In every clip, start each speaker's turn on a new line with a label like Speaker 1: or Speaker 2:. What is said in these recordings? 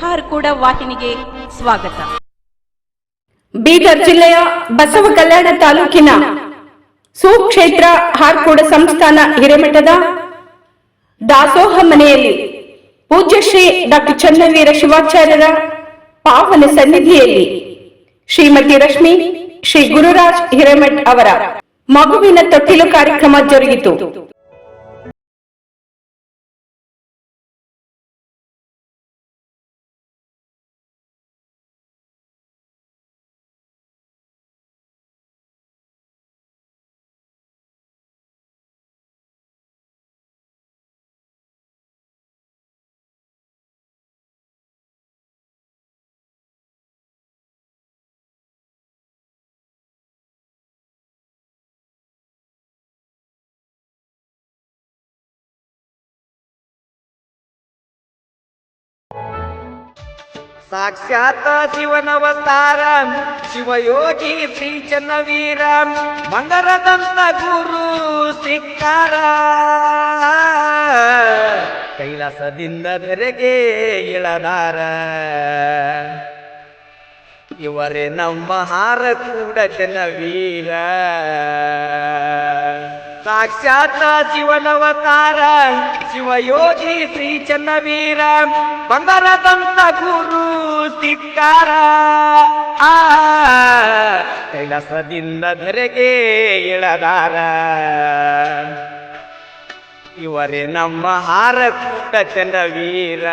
Speaker 1: ಹಾರ್ಕೂಡ ವಾಹಿನಿಗೆ ಸ್ವಾಗತ.
Speaker 2: ಬೀದರ್ ಜಿಲ್ಲೆಯ ಬಸವ ಕಲ್ಯಾಣ ತಾಲೂಕಿನ ಸುಕ್ಷೇತ್ರ ಹಾರ್ಕೋಡ ಸಂಸ್ಥಾನ ಹಿರೇಮಠದ ದಾಸೋಹ ಮನೆಯಲ್ಲಿ ಪೂಜ್ಯ ಶ್ರೀ ಡಾಕ್ಟರ್ ಚನ್ನವೀರ ಶಿವಾಚಾರ್ಯರ ಪಾವನ ಸನ್ನಿಧಿಯಲ್ಲಿ ಶ್ರೀಮತಿ ರಶ್ಮಿ ಶ್ರೀ ಗುರುರಾಜ್ ಹಿರೇಮಠ್ ಅವರ ಮಗುವಿನ ತೊಟ್ಟಿಲು ಕಾರ್ಯಕ್ರಮ ಜರುಗಿತು.
Speaker 3: ಸಾಕ್ಷಾತ್ ಶಿವನವತಾರ, ಶಿವಯೋಗಿ ಶ್ರೀ ಚನ್ನವೀರ ಮಂಗರದಂತ ಗುರು ಸಿಕ್ಕಾರ. ಕೈಲಾಸದಿಂದ ಬೆರೆಗೆ ಇಳದಾರ. ಇವರೇ ನಮ್ಮ ಹಾರ ಕೂಡ ಚನ್ನವೀರ. ಸಾಕ್ಷಾತ್ ಶಿವನವತಾರ, ಶಿವಯೋಗಿ ಶ್ರೀ ಚನ್ನವೀರ ಬಂಗಾರದಂತ ಗುರು ಸಿಕ್ಕಾರ ಆ ಕೈಲಾಸದಿಂದ ಧರೆಗೆ ಇಳದಾರ. ಇವರೇ ನಮ್ಮ ಹಾರ ಕೂಟ ಚನ್ನವೀರ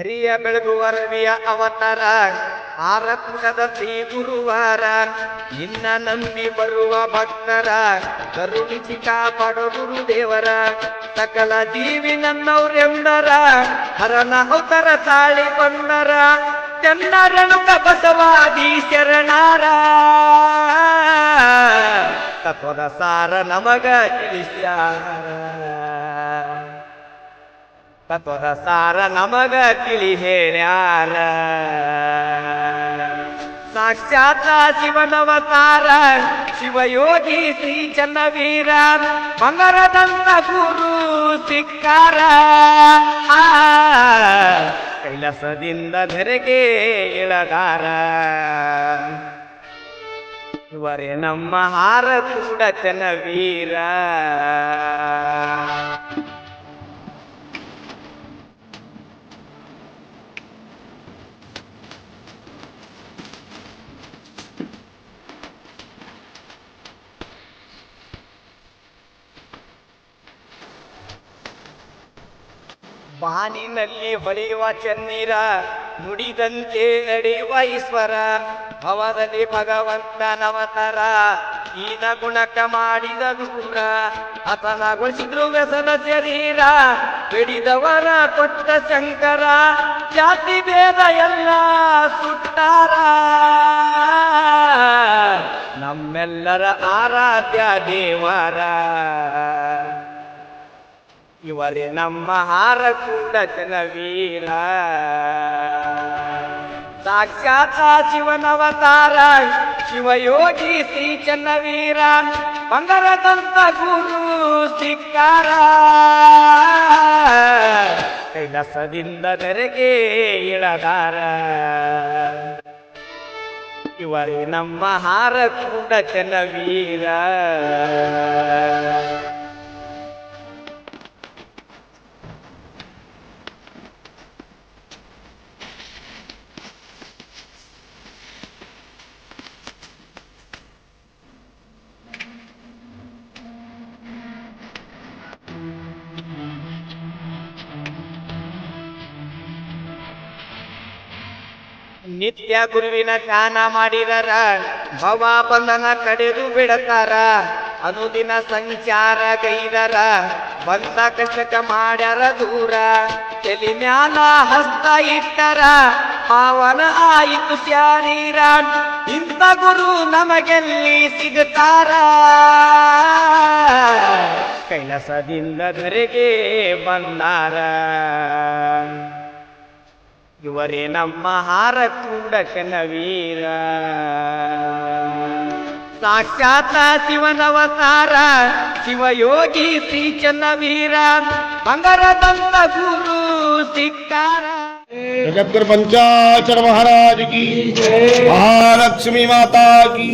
Speaker 3: ಧರಿಯ ಬೆಳಗುವರವಿಯ ಅವತಾರ ಆರತ್ನದ ಶ್ರೀ ಗುರುವಾರ. ನಿನ್ನ ನಂಬಿ ಬರುವ ಭಕ್ತರ ಕರುಣಿಸಿ ಕಾಪಾಡೋ ಗುರುದೇವರ. ಸಕಲ ಜೀವಿ ನನ್ನವ್ರೆಂದರ, ಹರನ ಅವತರ ತಾಳಿ ಬಂದರ. ಚನ್ನರಣುಕ ಬಸವಾದಿ ಶರಣಾರ. ತತ್ವದ ಸಾರ ನಮಗ ತಿಳಿಸ್ಯಾರ. ತತ್ವದ ಸಾರ ನಮಗ ತಿಳಿ ಹೇಳ್ಯಾರ ಸಾಕ್ಷಾತ್ ಶಿವನವತಾರ ಶಿವಯೋಗಿ ಶ್ರೀ ಚನ್ನವೀರ, ಬಂಗಾರದಂತ ಗುರು ಸಿಕ್ಕಾರ. ಕೈಲಾಸದಿಂದ ಧರೆಗೆ ಇಳಗಾರ. ಇವರೇ ನಮ್ಮ ಹಾರ ಕೂಡ ಚನ್ನವೀರ. ಬಾನಿನಲ್ಲಿ ಹೊಳೆಯುವ ಚೆನ್ನೀರ, ನುಡಿದಂತೆ ನಡೆಯುವ ಈಶ್ವರ. ಭವದಲ್ಲಿ ಭಗವಂತನವತರ ಈನ ಗುಣಕ ಮಾಡಿದ ದೂರ ಹತನಗೊಳಿಸಿದ್ರು ವ್ಯಸನ ಶರೀರ, ಬಿಡಿದವರ ಕೊಟ್ಟ ಶಂಕರ. ಜಾತಿ ಭೇದ ಎಲ್ಲ ಸುಟ್ಟಾರ. ನಮ್ಮೆಲ್ಲರ ಆರಾಧ್ಯ ದೇವರ. ಇವರೇ ನಮ್ಮ ಹಾರ ಕೂಡ ಜನವೀರ. ಸಾಕ್ಷಾತ್ ಶಿವನವತಾರ ಶಿವಯೋಗಿ ಶ್ರೀ ಚನ್ನವೀರ, ಬಂಗಾರದಂತ ಗುರು ಸಿಕ್ಕಾರ ಕೈಲಾಸದಿಂದ ನೆರೆಗೆ ಇಳದಾರ. ಇವರೇ ನಮ್ಮ ಹಾರ ಕೂಡ ಚನ್ನವೀರ ನಿತ್ಯ ಗುರುವಿನ ಧ್ಯಾನ ಮಾಡಿದರ ಭವ ಬಂಧನ ಕಡೆದು ಬಿಡತಾರ. ಅನುದಿನ ಸಂಚಾರ ಗೈದರ, ಬಂದ ಕಷ್ಟಕ ಮಾಡ್ಯಾರ ದೂರ. ತಲಿ ಮ್ಯಾಲ ಹಸ್ತ ಇಟ್ಟರ, ಪಾವನ ಆಯಿತು ಶಾರೀರ. ಇಂಥ ಗುರು ನಮಗೆಲ್ಲಿ ಸಿಗುತ್ತಾರ? ಕೈಲಾಸದಿಂದ ಧರೆಗೆ ಬಂದಾರ. ಇವರೇ ನಮ್ಮ ಹಾರ ಹಾರತುಂಡ ಕನವೀರ ಸಾಕ್ಷಾತ್ ಶಿವನವತಾರ ಶಿವಯೋಗಿ ಶ್ರೀ ಚನ್ನವೀರ ಬಂಗಾರದಂತ ಗುರು ಸಿಕ್ಕಾರ
Speaker 4: ಜಗದ್ಗುರು ಪಂಚಾಚರ ಮಹಾರಾಜ ಕಿ ಮಹಾಲಕ್ಷ್ಮೀ ಮಾತಾ ಕಿ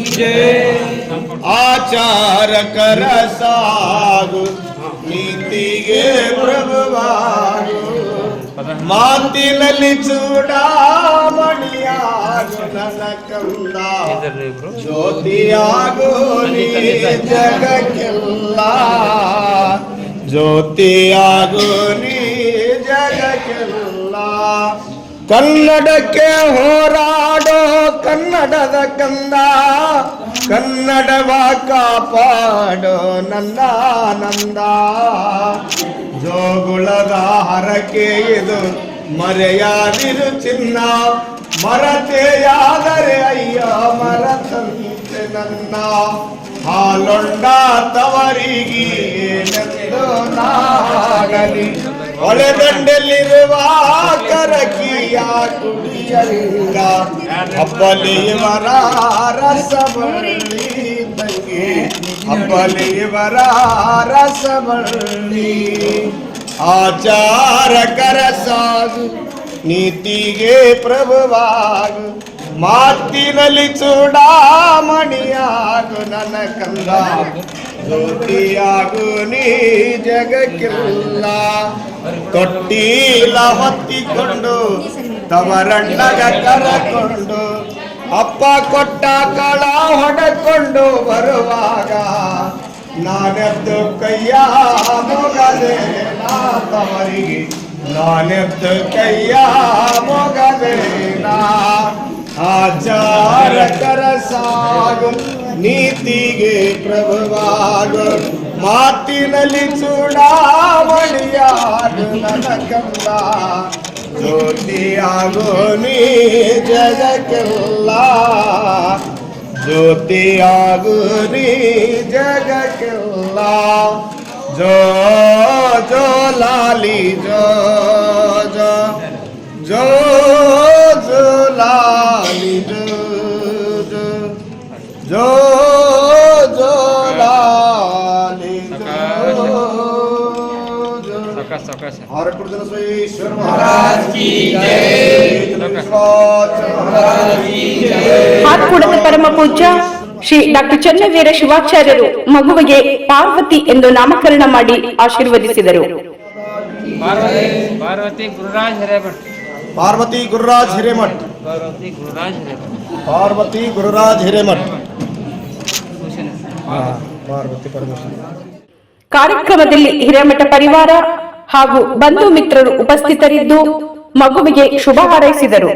Speaker 4: ಆಚಾರ ಕರ ಸಾಗು, ನೀತಿಗೆ ಪ್ರಭುವಾಗು. ಮಾತಿನಲ್ಲಿ ಕಂದ. ಜ್ಯೋತಿಯಾಗು ಜಗಕ್ಕೆಲ್ಲ. ಜ್ಯೋತಿಯಾಗು ನೀ ಜಗಕ್ಕೆಲ್ಲ. ಕನ್ನಡಕ್ಕೆ ಹೋರಾಡೋ ಕನ್ನಡದ ಕಂದ. ಕನ್ನಡವ ಕಾಪಾಡೋ ನನ್ನ ನಂದ ಜೋಗುಳದ ಹರಕೆ ಇದು ಮರೆಯಾದಿರು ಚಿನ್ನ ಮರತೆಯಾದರೆ ಅಯ್ಯ ಮರತಂತೆ ನನ್ನ ಹಾಲೊಂಡ ತವರಿಗೆ ಏನೆಂದು ನಾಗಲಿ ಹೊಳೆದಂಡೆಲ್ಲಿರುವ ಕರಕಿಯ ಕುಡಿಯಲಿಲ್ಲ ಹಬ್ಬಲಿಯವರ ರಸಬಳ್ಳಿ ತಂಗಿ ಹಬ್ಬಲಿಯವರ ಆಚಾರಕರ ಸಾಧು ನೀತಿಗೆ ಪ್ರಭುವಾಗು, ಮಾತಿನಲ್ಲಿ ಚೂಡಾಮಣಿಯಾಗು ನನ್ನ ಕಂದ. ಜ್ಯೋತಿಯಾಗು ನೀ ಜಗಕ್ಕಿಲ್ಲ. ತೊಟ್ಟಿಲ ಹೊತ್ತಿಕೊಂಡು, ತವರಣ್ಣಗ ಕರಕೊಂಡು ಅಪ್ಪ ಕೊಟ್ಟ ಕಳ ಹೊಡಕೊಂಡು ಬರುವಾಗ ನಾನೆದ್ದು ಕೈಯ ಮೊಗದೆ ನಾ ತವರಿಗೆ ನಾನೆದ್ದು ಕೈಯ ಮೊಗದೆ ನಾ ಆಚಾರ ಕರಸಾಗು ನೀತಿಗೆ ಪ್ರಭುವಾಗು. ಮಾತಿನಲ್ಲಿ ಚೂಡಾವಣಿಯಾಗು ನನ್ನ ಜ್ಯೋತಿಯಾಗು ನೀ ಜಗಕ್ಕೆಲ್ಲ ಜ್ಯೋತಿಯಾಗು ನೀ ಜಗಕ್ಕೆಲ್ಲ ಜೋ ಜೋ हरपुर जनस्वेश्वर महाराज की जय महाराज की जय
Speaker 2: ಹಾರ್ಕೂಡದ ಪರಮ ಪೂಜ್ಯ ಶ್ರೀ ಡಾಕ್ಟರ್ ಚನ್ನವೀರ ಶಿವಾಚಾರ್ಯರು ಮಗುವಿಗೆ ಪಾರ್ವತಿ ಎಂದು ನಾಮಕರಣ ಮಾಡಿ ಆಶೀರ್ವದಿಸಿದರು
Speaker 5: ಪಾರ್ವತಿ ಪಾರ್ವತಿ ಗುರುರಾಜ್ ಹಿರೇಮಠ್
Speaker 4: पार्वती गुरुराज हिरेमठ
Speaker 5: ಪಾರ್ವತಿ ಗುರುರಾಜ್ ಹಿರೇಮಠ್
Speaker 4: पार्वती गुरुराज हिरेमठ
Speaker 5: ಹುಸೇನ್
Speaker 4: पार्वती परमेश्वर
Speaker 2: ಕಾರ್ಯಕ್ರಮದಲ್ಲಿ ಹಿರೇಮಠ ಪರಿವಾರ ಹಾಗೂ ಬಂಧು ಮಿತ್ರರು ಉಪಸ್ಥಿತರಿದ್ದು ಮಗುವಿಗೆ ಶುಭ ಹಾರೈಸಿದರು.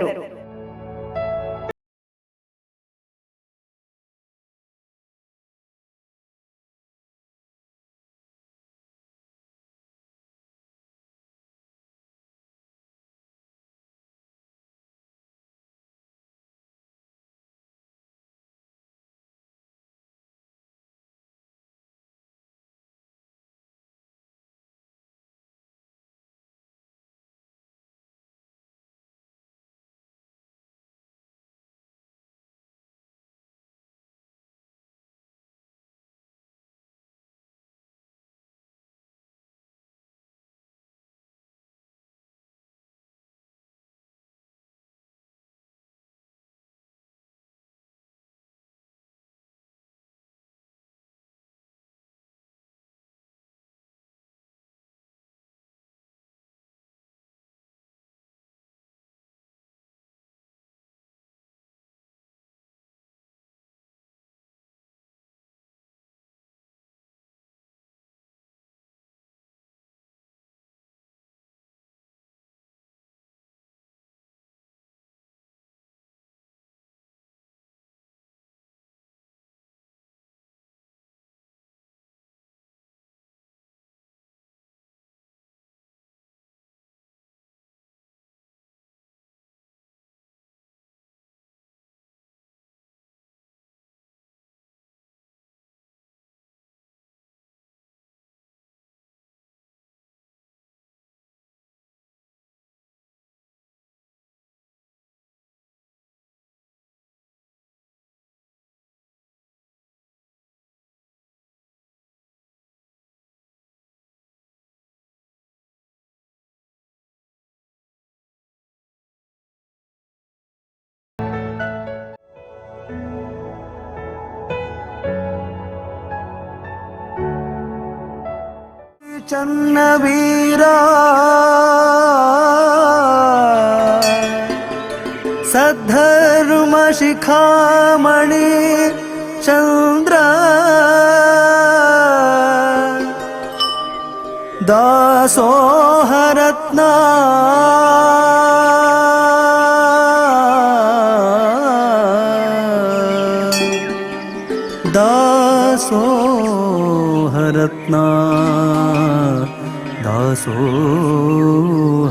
Speaker 6: चन्नवीरा। सद्धर्मशिखामणि चन्द्र। दासोहरत्ना। सोहरत्ना